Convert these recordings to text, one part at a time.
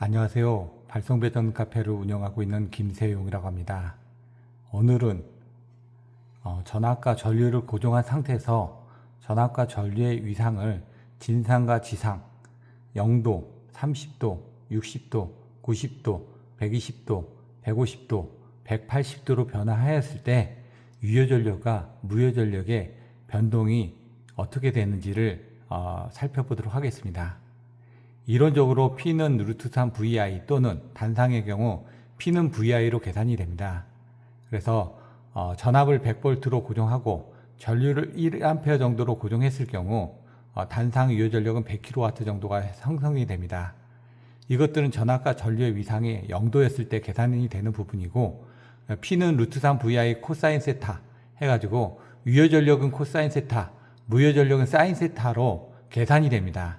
안녕하세요. 발송배전 카페를 운영하고 있는 김세용이라고 합니다. 오늘은 어, 전압과 전류를 고정한 상태에서 전압과 전류의 위상을 진상과 지상, 0도, 30도, 60도, 90도, 120도, 150도, 180도로 변화하였을 때 유효전력과 무효전력의 변동이 어떻게 되는지를 어, 살펴보도록 하겠습니다. 이론적으로 P는 루트 3 VI 또는 단상의 경우 P는 VI로 계산이 됩니다. 그래서 어, 전압을 100V로 고정하고 전류를 1A 정도로 고정했을 경우 어, 단상 유효 전력은 100kW 정도가 형성이 됩니다. 이것들은 전압과 전류의 위상이 0도였을 때 계산이 되는 부분이고 어, P는 루트 3 VI 코사인 세타 해가지고 유효 전력은 코사인 세타, 무효 전력은 사인 세타로 계산이 됩니다.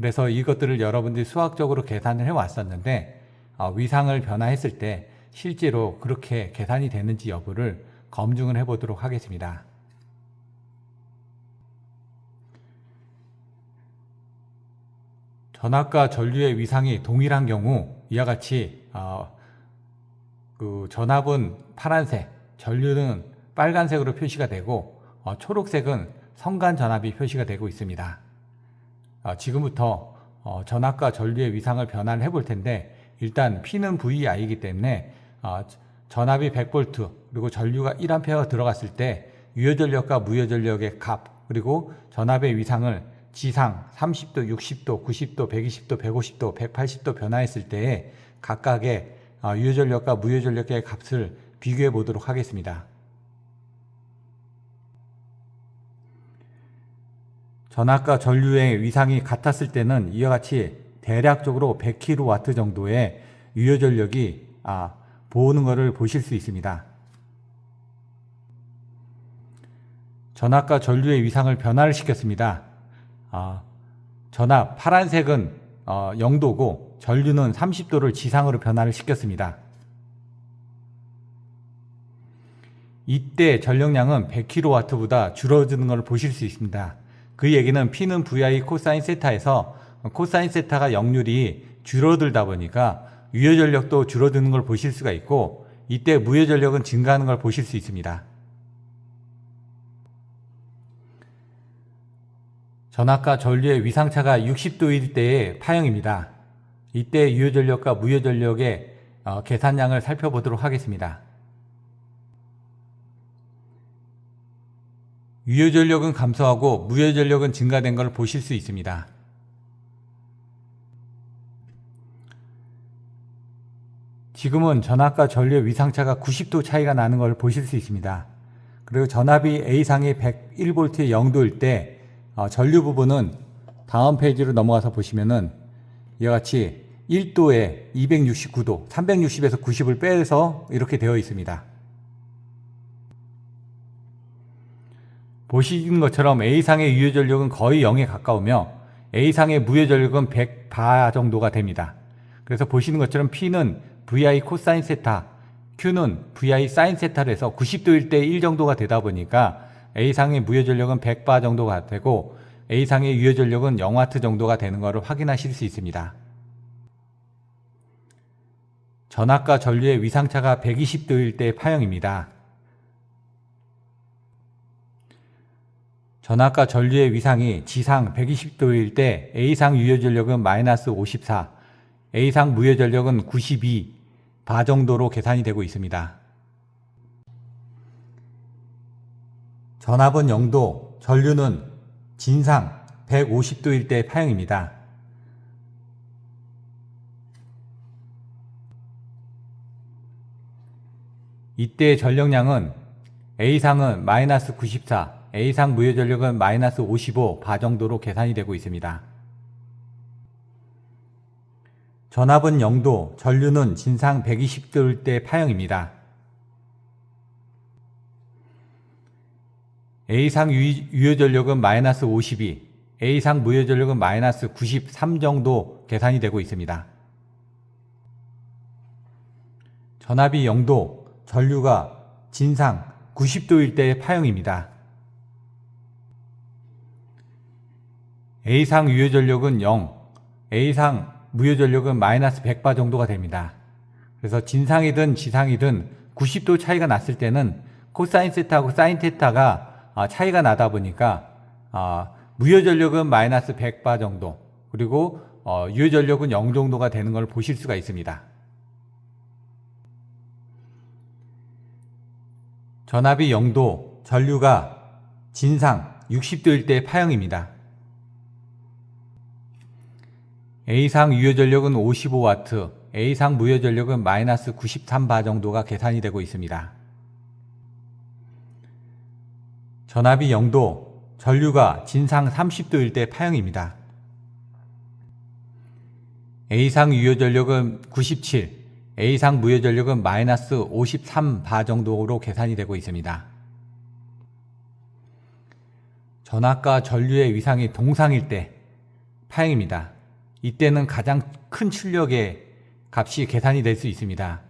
그래서 이것들을 여러분들이 수학적으로 계산을 해 왔었는데 어, 위상을 변화했을 때 실제로 그렇게 계산이 되는지 여부를 검증을 해 보도록 하겠습니다. 전압과 전류의 위상이 동일한 경우 이와 같이 어, 그 전압은 파란색, 전류는 빨간색으로 표시가 되고 어, 초록색은 성간 전압이 표시가 되고 있습니다. 어, 지금부터 어, 전압과 전류의 위상을 변환을 해볼 텐데 일단 P는 VI이기 때문에 어, 전압이 100V 그리고 전류가 1A 들어갔을 때 유효전력과 무효전력의 값 그리고 전압의 위상을 지상 30도, 60도, 90도, 120도, 150도, 180도 변화했을 때에 각각의 어, 유효전력과 무효전력의 값을 비교해 보도록 하겠습니다. 전압과 전류의 위상이 같았을 때는 이와 같이 대략적으로 100kW 정도의 유효 전력이 아, 보는 것을 보실 수 있습니다. 전압과 전류의 위상을 변화를 시켰습니다. 아, 전압 파란색은 어, 0도고 전류는 30도를 지상으로 변화를 시켰습니다. 이때 전력량은 100kW보다 줄어드는 것을 보실 수 있습니다. 그 얘기는 P는 VI 코사인 세타에서 코사인 세타가 역률이 줄어들다 보니까 유효 전력도 줄어드는 걸 보실 수가 있고 이때 무효 전력은 증가하는 걸 보실 수 있습니다. 전압과 전류의 위상차가 60도일 때의 파형입니다. 이때 유효 전력과 무효 전력의 어, 계산량을 살펴보도록 하겠습니다. 유효 전력은 감소하고 무효 전력은 증가된 것을 보실 수 있습니다. 지금은 전압과 전류의 위상차가 90도 차이가 나는 걸 보실 수 있습니다. 그리고 전압이 A상이 101V의 0도일 때 어, 전류 부분은 다음 페이지로 넘어가서 보시면은 이와 같이 1도에 269도, 360에서 90을 빼서 이렇게 되어 있습니다. 보시는 것처럼 A상의 유효 전력은 거의 0에 가까우며 A상의 무효 전력은 100바 정도가 됩니다. 그래서 보시는 것처럼 P는 VI 코사인 세타, Q는 VI 사인 세타를 해서 90도일 때 1 정도가 되다 보니까 A상의 무효 전력은 100바 정도가 되고 A상의 유효 전력은 0와트 정도가 되는 것을 확인하실 수 있습니다. 전압과 전류의 위상차가 120도일 때 파형입니다. 전압과 전류의 위상이 지상 120도일 때 A상 유효 전력은 마이너스 54, A상 무효 전력은 92, 바 정도로 계산이 되고 있습니다. 전압은 0도, 전류는 진상 150도일 때 파형입니다. 이때 전력량은 A상은 마이너스 94, A상 무효 전력은 마이너스 55, 바 정도로 계산이 되고 있습니다. 전압은 0도, 전류는 진상 120도일 때 파형입니다. A상 유- 유효 전력은 마이너스 52, A상 무효 전력은 마이너스 93 정도 계산이 되고 있습니다. 전압이 0도, 전류가 진상 90도일 때의 파형입니다. A상 유효 전력은 0, A상 무효전력은 마이너스 100바 정도가 됩니다. 그래서 진상이든 지상이든 90도 차이가 났을 때는 코사인 세타하고 사인 테타가 아, 차이가 나다 보니까 아, 무효전력은 마이너스 100바 정도 그리고 어, 유효전력은 0 정도가 되는 걸 보실 수가 있습니다. 전압이 0도, 전류가 진상 60도일 때 파형입니다. A상 유효 전력은 55W, A상 무효 전력은 마이너스 93바 정도가 계산이 되고 있습니다. 전압이 0도, 전류가 진상 30도일 때 파형입니다. A상 유효 전력은 97, A상 무효 전력은 마이너스 53바 정도로 계산이 되고 있습니다. 전압과 전류의 위상이 동상일 때 파형입니다. 이때는 가장 큰 출력의 값이 계산이 될 수 있습니다.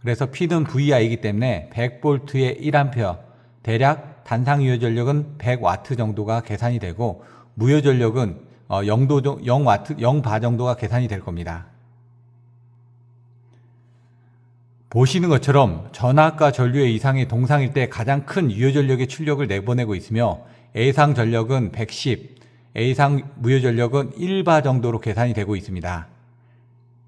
그래서 P는 VI이기 때문에 100V에 1A, 대략 단상 유효 전력은 100W 정도가 계산이 되고 무효 전력은 0도 0W 0바 정도가 계산이 될 겁니다. 보시는 것처럼 전압과 전류의 이상이 동상일 때 가장 큰 유효 전력의 출력을 내보내고 있으며 A상 전력은 110, A상 무효 전력은 1바 정도로 계산이 되고 있습니다.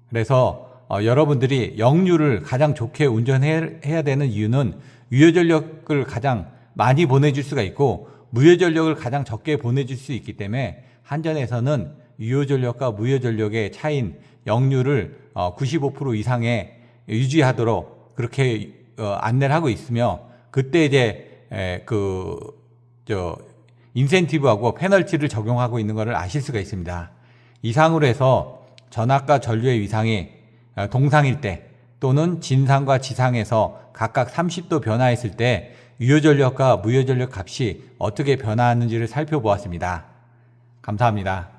그래서 어, 여러분들이 역류를 가장 좋게 운전해야 되는 이유는 유효 전력을 가장 많이 보내줄 수가 있고 무효 전력을 가장 적게 보내줄 수 있기 때문에 한전에서는 유효 전력과 무효 전력의 차인 역류를 어, 95% 이상의 유지하도록 그렇게 어, 안내를 하고 있으며 그때 이제 에, 그 저 인센티브하고 페널티를 적용하고 있는 것을 아실 수가 있습니다. 이상으로 해서 전압과 전류의 위상이 어, 동상일 때 또는 진상과 지상에서 각각 30도 변화했을 때 유효전력과 무효전력 값이 어떻게 변화하는지를 살펴보았습니다. 감사합니다.